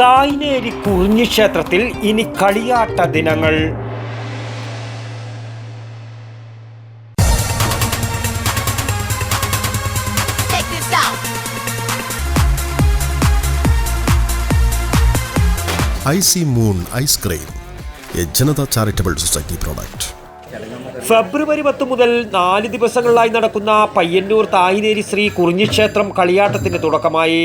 തായ്നേരി കുറിഞ്ഞി ക്ഷേത്രത്തിൽ ഇനി കളിയാട്ട ദിനങ്ങൾ. Icy moon ice cream a Janata charitable society product. ഫെബ്രുവരി പത്ത് മുതൽ നാല് ദിവസങ്ങളിലായി നടക്കുന്ന പയ്യന്നൂർ തായിനേരി ശ്രീ കുറിഞ്ഞിക്ഷേത്രം കളിയാട്ടത്തിന്റെ തുടക്കമായി.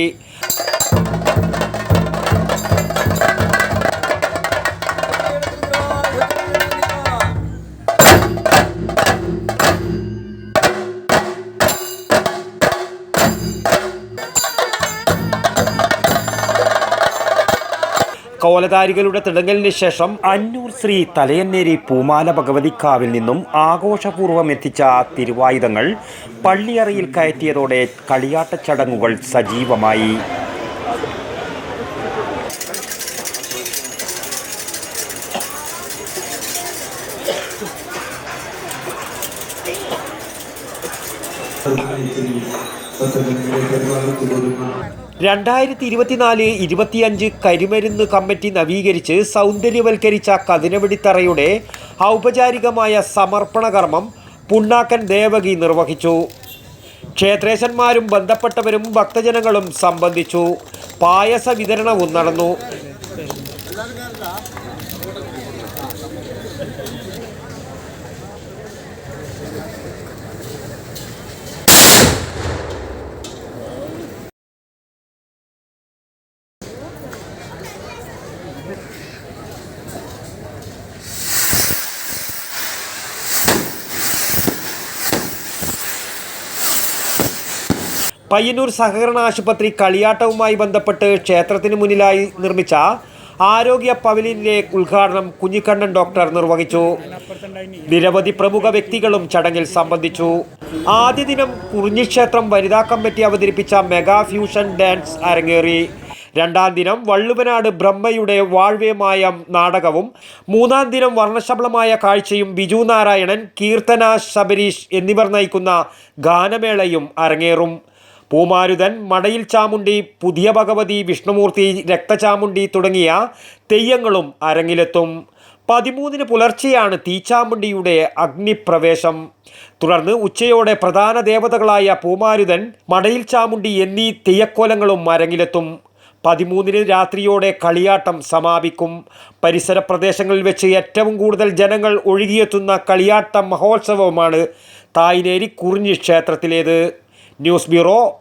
കോലധാരികളുടെ തിടങ്ങലിന് ശേഷം അന്നൂർ ശ്രീ തലയന്നേരി പൂമാല ഭഗവതിക്കാവിൽ നിന്നും ആഘോഷപൂർവം എത്തിച്ച തിരുവായുധങ്ങൾ പള്ളിയറയിൽ കയറ്റിയതോടെ കളിയാട്ട ചടങ്ങുകൾ സജീവമായി. രണ്ടായിരത്തി ഇരുപത്തിനാല് ഇരുപത്തിയഞ്ച് കരിമരുന്ന് കമ്മിറ്റി നവീകരിച്ച് സൗന്ദര്യവൽക്കരിച്ച കതിനവെടിത്തറയുടെ ഔപചാരികമായ സമർപ്പണ കർമ്മം പുണ്ണാക്കൻ ദേവകി നിർവഹിച്ചു. ക്ഷേത്രേശന്മാരും ബന്ധപ്പെട്ടവരും ഭക്തജനങ്ങളും സംബന്ധിച്ചു. പായസ വിതരണവും നടന്നു. പയ്യന്നൂർ സഹകരണ ആശുപത്രി കളിയാട്ടവുമായി ബന്ധപ്പെട്ട് ക്ഷേത്രത്തിന് മുന്നിലായി നിർമ്മിച്ച ആരോഗ്യ പവലിയനിലെ ഉദ്ഘാടനം കുഞ്ഞിക്കണ്ണൻ ഡോക്ടർ നിർവഹിച്ചു. നിരവധി പ്രമുഖ വ്യക്തികളും ചടങ്ങിൽ സംബന്ധിച്ചു. ആദ്യ ദിനം കുറിഞ്ഞിക്ഷേത്രം വനിതാ കമ്മിറ്റി അവതരിപ്പിച്ച മെഗാ ഫ്യൂഷൻ ഡാൻസ് അരങ്ങേറി. രണ്ടാം ദിനം വള്ളുവനാട് ബ്രഹ്മയുടെ വാഴ്വ്യമായ നാടകവും മൂന്നാം ദിനം വർണശബളമായ കാഴ്ചയും ബിജു നാരായണൻ കീർത്തന ശബരീഷ് എന്നിവർ നയിക്കുന്ന ഗാനമേളയും അരങ്ങേറും. പൂമാരുതൻ മടയിൽ ചാമുണ്ടി പുതിയ ഭഗവതി വിഷ്ണുമൂർത്തി രക്തചാമുണ്ടി തുടങ്ങിയ തെയ്യങ്ങളും അരങ്ങിലെത്തും. പതിമൂന്നിന് പുലർച്ചെയാണ് തീച്ചാമുണ്ടിയുടെ അഗ്നിപ്രവേശം. തുടർന്ന് ഉച്ചയോടെ പ്രധാന ദേവതകളായ പൂമാരുതൻ മടയിൽ ചാമുണ്ടി എന്നീ തെയ്യക്കോലങ്ങളും അരങ്ങിലെത്തും. പതിമൂന്നിന് രാത്രിയോടെ കളിയാട്ടം സമാപിക്കും. പരിസര പ്രദേശങ്ങളിൽ വെച്ച് ഏറ്റവും കൂടുതൽ ജനങ്ങൾ ഒഴുകിയെത്തുന്ന കളിയാട്ട മഹോത്സവമാണ് തായ്നേരി കുറിഞ്ഞി ക്ഷേത്രത്തിലേത്. News bureau